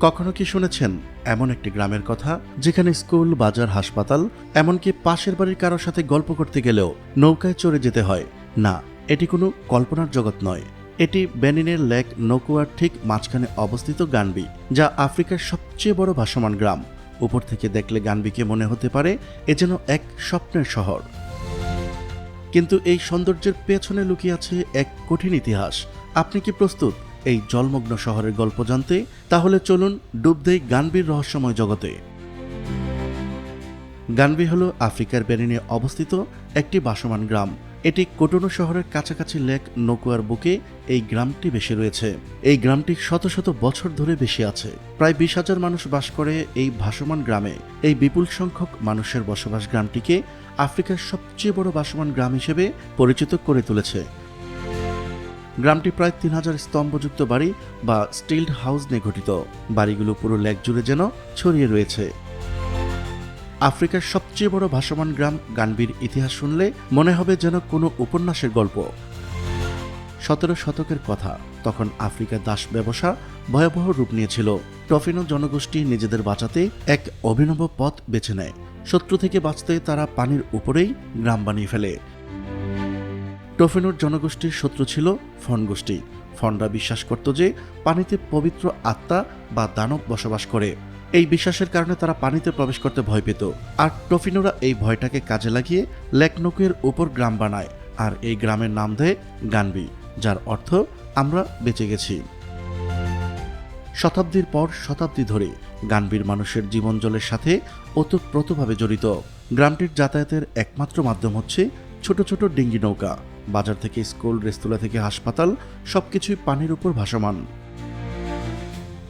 কখনো কি শুনেছেন এমন একটি গ্রামের কথা, যেখানে স্কুল, বাজার, হাসপাতাল, এমনকি পাশের বাড়ির কারোর সাথে গল্প করতে গেলেও নৌকায় চড়ে যেতে হয়? না, এটি কোনো কল্পনার জগৎ নয়। এটি বেনিনের লেক নকুয়ার ঠিক মাঝখানে অবস্থিত গানবি, যা আফ্রিকার সবচেয়ে বড় ভাসমান গ্রাম। উপর থেকে দেখলে গানবিকে মনে হতে পারে এ যেন এক স্বপ্নের শহর। কিন্তু এই সৌন্দর্যের পেছনে লুকিয়ে আছে এক কঠিন ইতিহাস। আপনি কি প্রস্তুত? এই জলমগ্ন শহরের গল্প জানতে, তাহলে চলুন ডুব দেই গানবির রহস্যময় জগতে। গানবি হল আফ্রিকার বেনিনে অবস্থিত একটি বাসমান গ্রাম। এটি কোটোনো শহরের কাছাকাছি লেক নকুয়ার বুকে এই গ্রামটি বেশি রয়েছে। এই গ্রামটি শত শত বছর ধরে বেশি আছে। প্রায় বিশ হাজার মানুষ বাস করে এই ভাসমান গ্রামে। এই বিপুল সংখ্যক মানুষের বসবাস গ্রামটিকে আফ্রিকার সবচেয়ে বড় বাসমান গ্রাম হিসেবে পরিচিত করে তুলেছে। গ্রামটি প্রায় তিন হাজার স্তম্ভযুক্ত বাড়ি বা স্টিলড হাউস নিয়ে গঠিত। বাড়িগুলো পুরো লেক জুড়ে যেন ছড়িয়ে রয়েছে। আফ্রিকার সবচেয়ে বড় ভাসমান গ্রাম গানবির ইতিহাস শুনলে মনে হবে যেন কোনো উপন্যাসের গল্প। সতেরো শতকের কথা, তখন আফ্রিকার দাস ব্যবসা ভয়াবহ রূপ নিয়েছিল। টফিনো জনগোষ্ঠী নিজেদের বাঁচাতে এক অভিনব পথ বেছে নেয়। শত্রু থেকে বাঁচতে তারা পানির উপরেই গ্রাম বানিয়ে ফেলে। টফিনোর জনগোষ্ঠীর শত্রু ছিল ফন গোষ্ঠী। ফনরা বিশ্বাস করত যে পানিতে পবিত্র আত্মা বা দানব বসবাস করে। এই বিশ্বাসের কারণে তারা পানিতে প্রবেশ করতে ভয় পেত। আর টফিনোরা এই ভয়টাকে কাজে লাগিয়ে লেকনোকের উপর গ্রাম বানায়। আর এই গ্রামের নাম দেয় গানবি, যার অর্থ আমরা বেঁচে গেছি। শতাব্দীর পর শতাব্দী ধরে গানবির মানুষের জীবন জলের সাথে ওতপ্রোতভাবে জড়িত। গ্রামটির যাতায়াতের একমাত্র মাধ্যম হচ্ছে ছোট ছোট ডিঙ্গি নৌকা। বাজার থেকে স্কুল, রেস্তোরাঁ থেকে হাসপাতাল, সবকিছুই পানির উপর ভাসমান।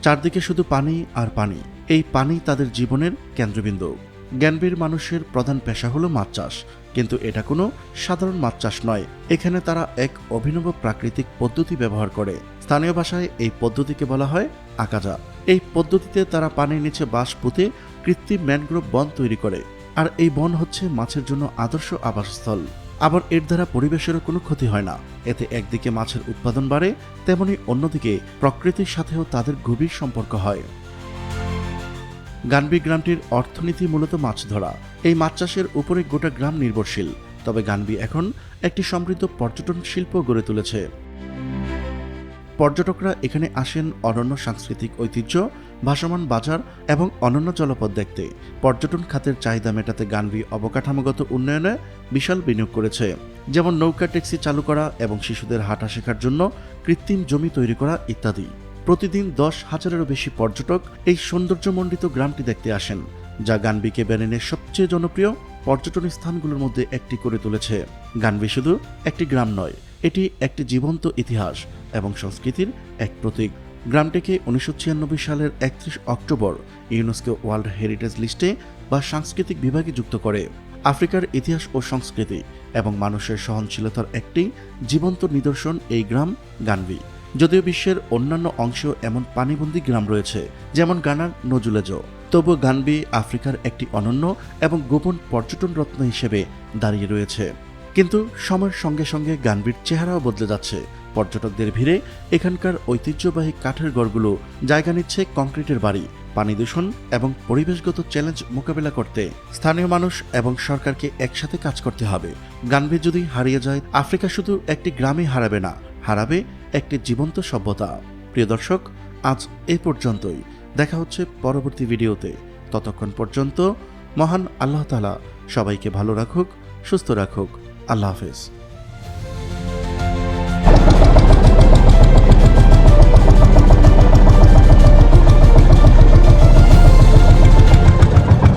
চারদিকে শুধু পানি আর পানি। এই পানি তাদের জীবনের কেন্দ্রবিন্দু। জ্ঞানবীর মানুষের প্রধান পেশা হলো মাছ চাষ। কিন্তু এটা কোনো সাধারণ মাছ চাষ নয়। এখানে তারা এক অভিনব প্রাকৃতিক পদ্ধতি ব্যবহার করে। স্থানীয় ভাষায় এই পদ্ধতিকে বলা হয় আকাজা। এই পদ্ধতিতে তারা পানির নিচে বাঁশ পুঁতে কৃত্রিম ম্যানগ্রোভ বন তৈরি করে। আর এই বন হচ্ছে মাছের জন্য আদর্শ আবাসস্থল। আবার এর দ্বারা পরিবেশেরও কোনো ক্ষতি হয় না। এতে একদিকে মাছের উৎপাদন বাড়ে, তেমনি অন্যদিকে প্রকৃতির সাথেও তাদের গভীর সম্পর্ক হয়। গানবি গ্রামটির অর্থনীতি মূলত মাছ ধরা। এই মাছ চাষের উপরে গোটা গ্রাম নির্ভরশীল। তবে গানবি এখন একটি সমৃদ্ধ পর্যটন শিল্প গড়ে তুলেছে। পর্যটকরা এখানে আসেন অনন্য সাংস্কৃতিক ঐতিহ্য ভাসমান বাজার এবং অনন্য জলপথ দেখতে। পর্যটন খাতের চাহিদা মেটাতে গানবি অবকাঠামোগত উন্নয়নে বিশাল বিনিয়োগ করেছে। যেমন নৌকা, ট্যাক্সি চালু করা এবং শিশুদের হাঁটা শেখার জন্য কৃত্রিম জমি তৈরি করা ইত্যাদি। প্রতিদিন দশ হাজারেরও বেশি পর্যটক এই সৌন্দর্যমণ্ডিত গ্রামটি দেখতে আসেন, যা গানবিকে বেনিনের সবচেয়ে জনপ্রিয় পর্যটন স্থানগুলোর মধ্যে একটি করে তুলেছে। গানবি শুধু একটি গ্রাম নয়, এটি একটি জীবন্ত ইতিহাস এবং সংস্কৃতির এক প্রতীক। গ্রামটিকে উনিশশো ছিয়ানব্বই সালের একত্রিশ অক্টোবর ইউনেস্কো ওয়ার্ল্ড হেরিটেজ লিস্টে বা সাংস্কৃতিক বিভাগে যুক্ত করে। আফ্রিকার ইতিহাস ও সংস্কৃতি এবং মানুষের সহনশীলতার একটি জীবন্ত নিদর্শন এই গ্রাম গানবি যদিও বিশ্বের অন্যান্য অংশেও এমন পানিবন্দী গ্রাম রয়েছে, যেমন গানার নজুলেজো। তবু গানবি আফ্রিকার একটি অনন্য এবং গোপন পর্যটন রত্ন হিসেবে দাঁড়িয়ে রয়েছে। কিন্তু সময়ের সঙ্গে সঙ্গে গানবির চেহারাও বদলে যাচ্ছে। পর্যটকদের ভিড়ে এখানকার ঐতিহ্যবাহী কাঠের গড়গুলো জায়গা নিচ্ছে কংক্রিটের বাড়ি, পানি দূষণ এবং পরিবেশগত চ্যালেঞ্জ মোকাবেলা করতে। স্থানীয় মানুষ এবং সরকারকে একসাথে কাজ করতে হবে। গানবি যদি হারিয়ে যায়, আফ্রিকা শুধু একটি গ্রামে হারাবে না, হারাবে একটি জীবন্ত সভ্যতা। প্রিয় দর্শক, আজ এ পর্যন্তই। দেখা হচ্ছে পরবর্তী ভিডিওতে। ততক্ষণ পর্যন্ত মহান আল্লাহ তালা সবাইকে ভালো রাখুক, সুস্থ রাখুক। আল্লাহ হাফেজ।